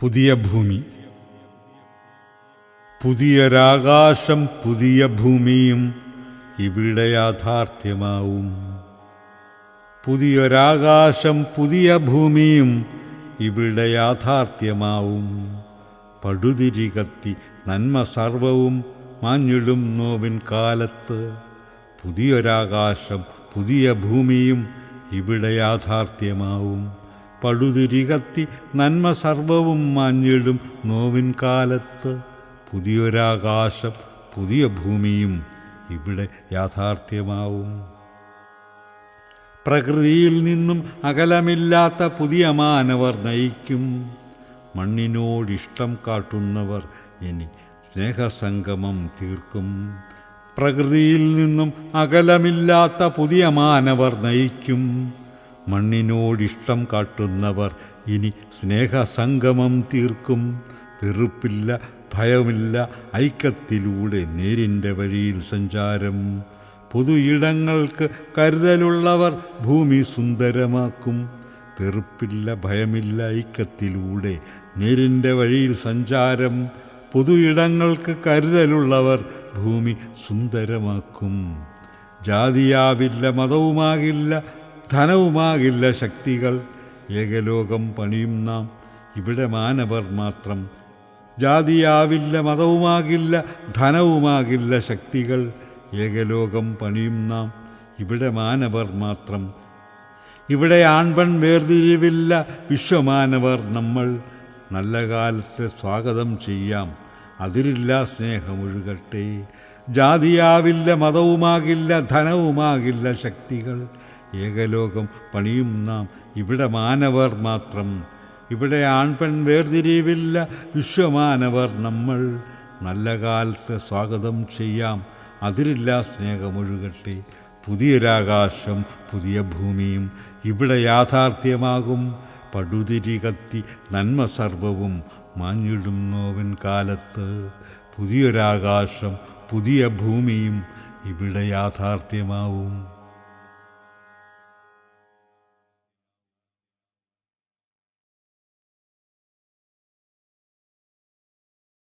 പുതിയ ഭൂമി. പുതിയൊരാകാശം പുതിയ ഭൂമിയും ഇവിടെ യാഥാർത്ഥ്യമാവും. പുതിയൊരാകാശം പുതിയ ഭൂമിയും ഇവിടെ യാഥാർത്ഥ്യമാവും. പടുതിരി കത്തി നന്മ സർവവും മാഞ്ഞിടും നോവിൻ കാലത്ത്. പുതിയൊരാകാശം പുതിയ ഭൂമിയും ഇവിടെ യാഥാർത്ഥ്യമാവും. പടുതിരി കത്തി നന്മ സർവവും മാഞ്ഞിടും നോവിൻ കാലത്ത്. പുതിയൊരാകാശം പുതിയ ഭൂമിയും ഇവിടെ യാഥാർത്ഥ്യമാവും. പ്രകൃതിയിൽ നിന്നും അകലമില്ലാത്ത പുതിയ മാനവർ നയിക്കും. മണ്ണിനോടിഷ്ടം കാട്ടുന്നവർ ഇനി സ്നേഹസംഗമം തീർക്കും. പ്രകൃതിയിൽ നിന്നും അകലമില്ലാത്ത പുതിയ മാനവർ നയിക്കും. മണ്ണിനോടിഷ്ടം കാട്ടുന്നവർ ഇനി സ്നേഹസംഗമം തീർക്കും. വെറുപ്പില്ല ഭയമില്ല ഐക്യത്തിലൂടെ നേരിന്റെ വഴിയിൽ സഞ്ചാരം. പൊതു ഇടങ്ങൾക്ക് കരുതലുള്ളവർ ഭൂമി സുന്ദരമാക്കും. വെറുപ്പില്ല ഭയമില്ല ഐക്യത്തിലൂടെ നേരിന്റെ വഴിയിൽ സഞ്ചാരം. പൊതു ഇടങ്ങൾക്ക് കരുതലുള്ളവർ ഭൂമി സുന്ദരമാക്കും. ജാതിയാവില്ല മതവുമാകില്ല ധനവുമാകില്ല ശക്തികൾ. ഏകലോകം പണിയും നാം. ഇവിടെ മാനവർ മാത്രം. ജാതിയാവില്ല മതവുമാകില്ല ധനവുമാകില്ല ശക്തികൾ. ഏകലോകം പണിയും നാം. ഇവിടെ മാനവർ മാത്രം. ഇവിടെ ആൺപൺ വേർതിരിവില്ല വിശ്വമാനവർ നമ്മൾ. നല്ല കാലത്തെ സ്വാഗതം ചെയ്യാം. അതിരില്ല സ്നേഹമൊഴുകട്ടെ. ജാതിയാവില്ല മതവുമാകില്ല ധനവുമാകില്ല ശക്തികൾ. ഏകലോകം പണിയും നാം. ഇവിടെ മാനവർ മാത്രം. ഇവിടെ ആൺപെൺ വേർതിരിവില്ല വിശ്വമാനവർ നമ്മൾ. നല്ല കാലത്ത് സ്വാഗതം ചെയ്യാം. അതിരില്ല സ്നേഹമൊഴുകട്ടെ. പുതിയൊരാകാശം പുതിയ ഭൂമിയും ഇവിടെ യാഥാർത്ഥ്യമാകും. പടുതിരി കത്തി നന്മ സർവവും മാഞ്ഞിടും നോവൻ കാലത്ത്. പുതിയൊരാകാശം പുതിയ ഭൂമിയും ഇവിടെ യാഥാർത്ഥ്യമാവും.